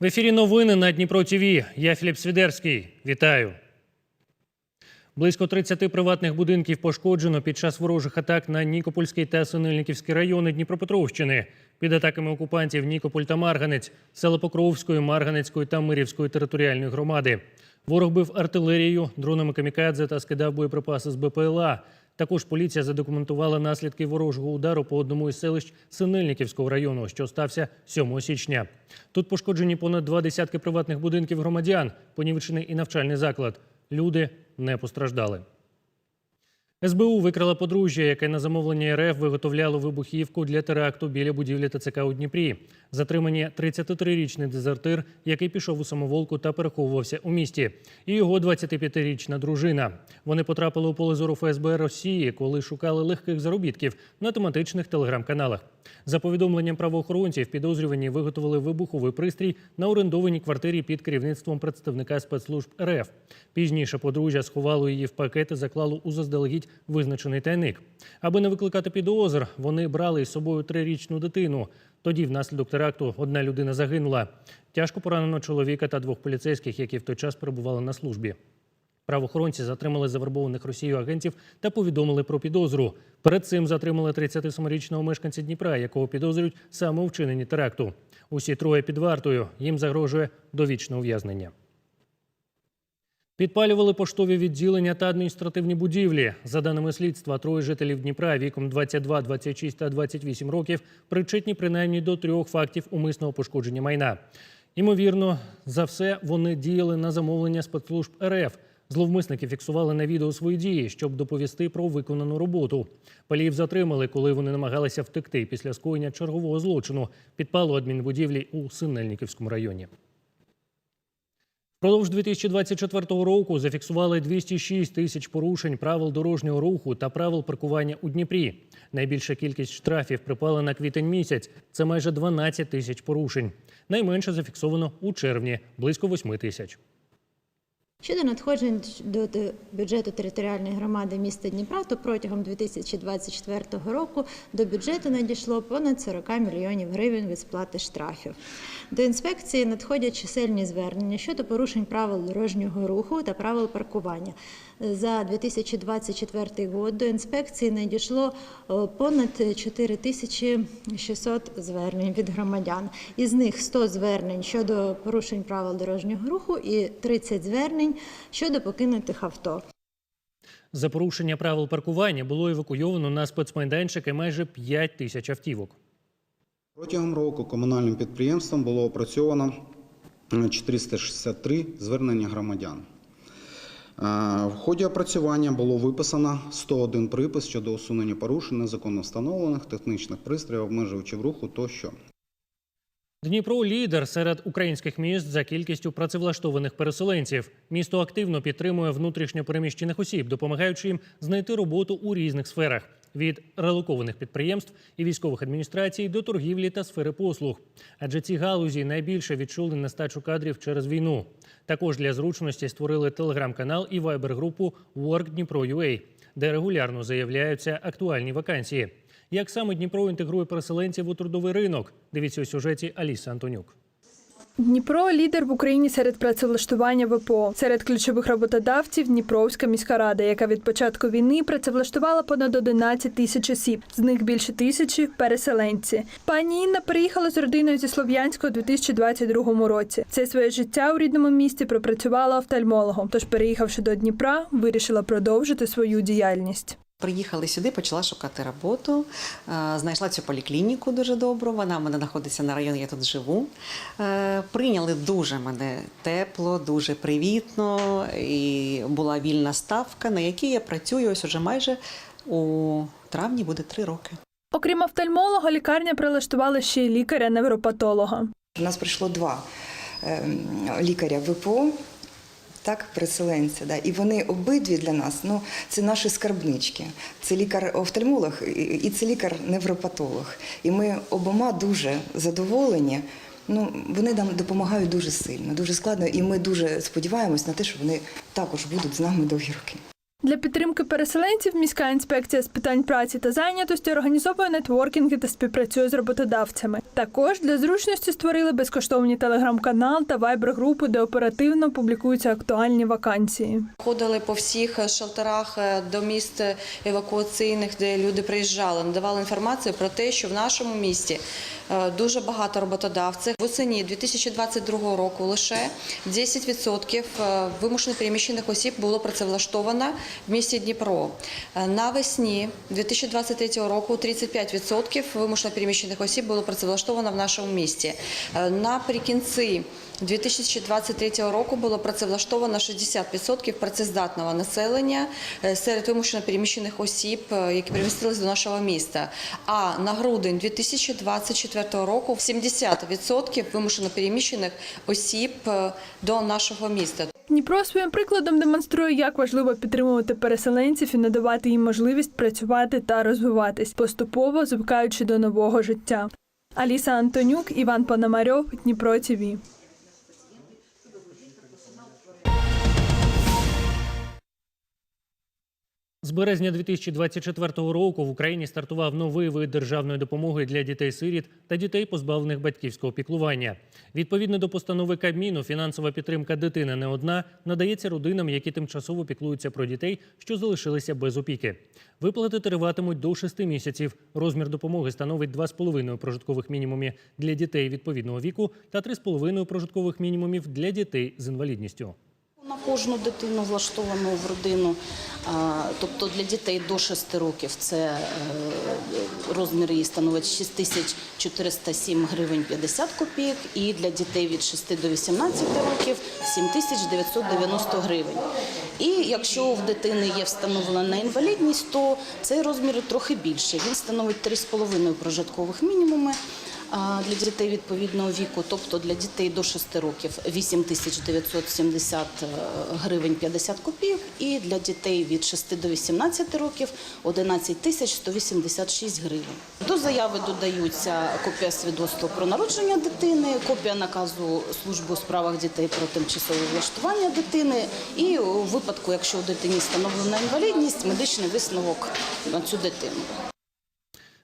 В ефірі новини на Дніпро ТВ. Я Філіп Свідерський. Вітаю. Близько 30 приватних будинків пошкоджено під час ворожих атак на Нікопольський та Синельниківський райони Дніпропетровщини. Під атаками окупантів Нікополь та Марганець, села Покровської, Марганецької та Мирівської територіальної громади. Ворог бив артилерією, дронами камікадзе та скидав боєприпаси з БПЛА. Також поліція задокументувала наслідки ворожого удару по одному із селищ Синельниківського району, що стався 7 січня. Тут пошкоджені понад два десятки приватних будинків громадян, понівечений і навчальний заклад. Люди не постраждали. СБУ викрала подружжя, яке на замовлення РФ виготовляло вибухівку для теракту біля будівлі ТЦК у Дніпрі. Затримані 33-річний дезертир, який пішов у самоволку та переховувався у місті, і його 25-річна дружина. Вони потрапили у поле зору ФСБ Росії, коли шукали легких заробітків на тематичних телеграм-каналах. За повідомленням правоохоронців, підозрювані виготовили вибуховий пристрій на орендованій квартирі під керівництвом представника спецслужб РФ. Пізніше подружжя сховало її в пакет і заклало у заздалегідь визначений тайник. Аби не викликати підозр, вони брали із собою трирічну дитину. Тоді, внаслідок теракту, одна людина загинула. Тяжко поранено чоловіка та двох поліцейських, які в той час перебували на службі. Правоохоронці затримали завербованих Росією агентів та повідомили про підозру. Перед цим затримали 37-річного мешканця Дніпра, якого підозрюють саме у вчиненні теракту. Усі троє під вартою. Їм загрожує довічне ув'язнення. Підпалювали поштові відділення та адміністративні будівлі. За даними слідства, троє жителів Дніпра віком 22, 26 та 28 років причетні принаймні до трьох фактів умисного пошкодження майна. Ймовірно, за все вони діяли на замовлення спецслужб РФ. Зловмисники фіксували на відео свої дії, щоб доповісти про виконану роботу. Паліїв затримали, коли вони намагалися втекти після скоєння чергового злочину підпалу адмінбудівлі у Синельниківському районі. Впродовж 2024 року зафіксували 206 тисяч порушень правил дорожнього руху та правил паркування у Дніпрі. Найбільша кількість штрафів припала на квітень місяць. Це майже 12 тисяч порушень. Найменше зафіксовано у червні близько 8 тисяч. Щодо надходжень до бюджету територіальної громади міста Дніпра, то протягом 2024 року до бюджету надійшло понад 40 мільйонів гривень від сплати штрафів. До інспекції надходять чисельні звернення щодо порушень правил дорожнього руху та правил паркування. За 2024 год до інспекції надійшло е, понад 4600 звернень від громадян. Із них 100 звернень щодо порушень правил дорожнього руху і 30 звернень щодо покинутих авто. За порушення правил паркування було евакуйовано на спецмайданчики майже 5 тисяч автівок. Протягом року комунальним підприємством було опрацьовано е, 463 звернення громадян. Е, В ході опрацювання було виписано 101 припис щодо усунення порушень незаконно встановлених технічних пристроїв, обмежувачів руху тощо. Дніпро лідер серед українських міст за кількістю працевлаштованих переселенців. Місто активно підтримує внутрішньо переміщених осіб, допомагаючи їм знайти роботу у різних сферах від релокованих підприємств і військових адміністрацій до торгівлі та сфери послуг. Адже ці галузі найбільше відчули нестачу кадрів через війну. Також для зручності створили телеграм-канал і вайбер-групу Work Дніпро.UA, де регулярно заявляються актуальні вакансії. Як саме Дніпро інтегрує переселенців у трудовий ринок? Дивіться у сюжеті Аліси Антонюк. Дніпро лідер в Україні серед працевлаштування ВПО. Серед ключових роботодавців Дніпровська міська рада, яка від початку війни працевлаштувала понад 11 тисяч осіб. З них більше тисячі переселенці. Пані Інна приїхала з родиною зі Слов'янська у 2022 році. Все своє життя у рідному місті пропрацювала офтальмологом. Тож, переїхавши до Дніпра, вирішила продовжити свою діяльність. Приїхали сюди, почала шукати роботу. Е, Знайшла цю поліклініку дуже добру. Вона в мене знаходиться на районі, я тут живу. Е, Прийняли дуже мене тепло, дуже привітно. І була вільна ставка, на якій я працюю ось уже майже у травні буде три роки. Окрім офтальмолога, лікарня прилаштувала ще й лікаря-невропатолога. У нас прийшло два ем, лікаря ВПО, так, переселенці, да, і вони обидві для нас, ну, це наші скарбнички. Це лікар-офтальмолог і- це лікар-невропатолог. І ми обома дуже задоволені. Ну, вони нам допомагають дуже сильно, дуже складно, і ми дуже сподіваємось на те, що вони також будуть з нами довгі роки. Для підтримки переселенців міська інспекція з питань праці та зайнятості організовує нетворкінги та співпрацює з роботодавцями. Також для зручності створили безкоштовні телеграм-канал та вайбер-групи, де оперативно публікуються актуальні вакансії. Ходили по всіх шелтерах е, до міст евакуаційних, де люди приїжджали, надавали інформацію про те, що в нашому місті е, дуже багато роботодавців. Восені 2022 року лише 10% е, вимушено переміщених осіб було працевлаштовано в місті Дніпро. Е, Навесні 2023 року 35% вимушено переміщених осіб було працевлаштовано в нашому місті. Е, Наприкінці 2023 року було працевлаштовано 60% працездатного населення е, серед вимушено переміщених осіб, які перемістилися до нашого міста. А на грудень 2024 року 70% вимушено переміщених осіб до нашого міста. Дніпро своїм прикладом демонструє, як важливо підтримувати переселенців і надавати їм можливість працювати та розвиватись, поступово звикаючи до нового життя. Аліса Антонюк, Іван Пономарьов, Дніпро ТІВІ. З березня 2024 року в Україні стартував новий вид державної допомоги для дітей-сиріт та дітей, позбавлених батьківського піклування. Відповідно до постанови Кабміну, фінансова підтримка дитини не одна надається родинам, які тимчасово піклуються про дітей, що залишилися без опіки. Виплати триватимуть до 6 місяців. Розмір допомоги становить 2,5 прожиткових мінімумів для дітей відповідного віку та 3,5 прожиткових мінімумів для дітей з інвалідністю. Кожну дитину влаштовану в родину, тобто для дітей до 6 років це е, розмір її становить 6407 гривень 50 копійок, і для дітей від 6 до 18 років 7990 гривень. І якщо в дитини є встановлена інвалідність, то цей розмір трохи більше. Він становить 3,5 прожиткових мінімуми. Для дітей відповідного віку, тобто для дітей до 6 років 8970 гривень 50 копійок, і для дітей від 6 до 18 років 11186 гривень. До заяви додаються копія свідоцтва про народження дитини, копія наказу служби у справах дітей про тимчасове влаштування дитини, і у випадку, якщо у дитині встановлена інвалідність, медичний висновок на цю дитину.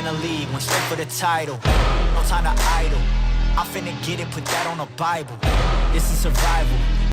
I the league, went straight for the title. No time to idle. I'm finna get it, put that on the Bible. This is survival.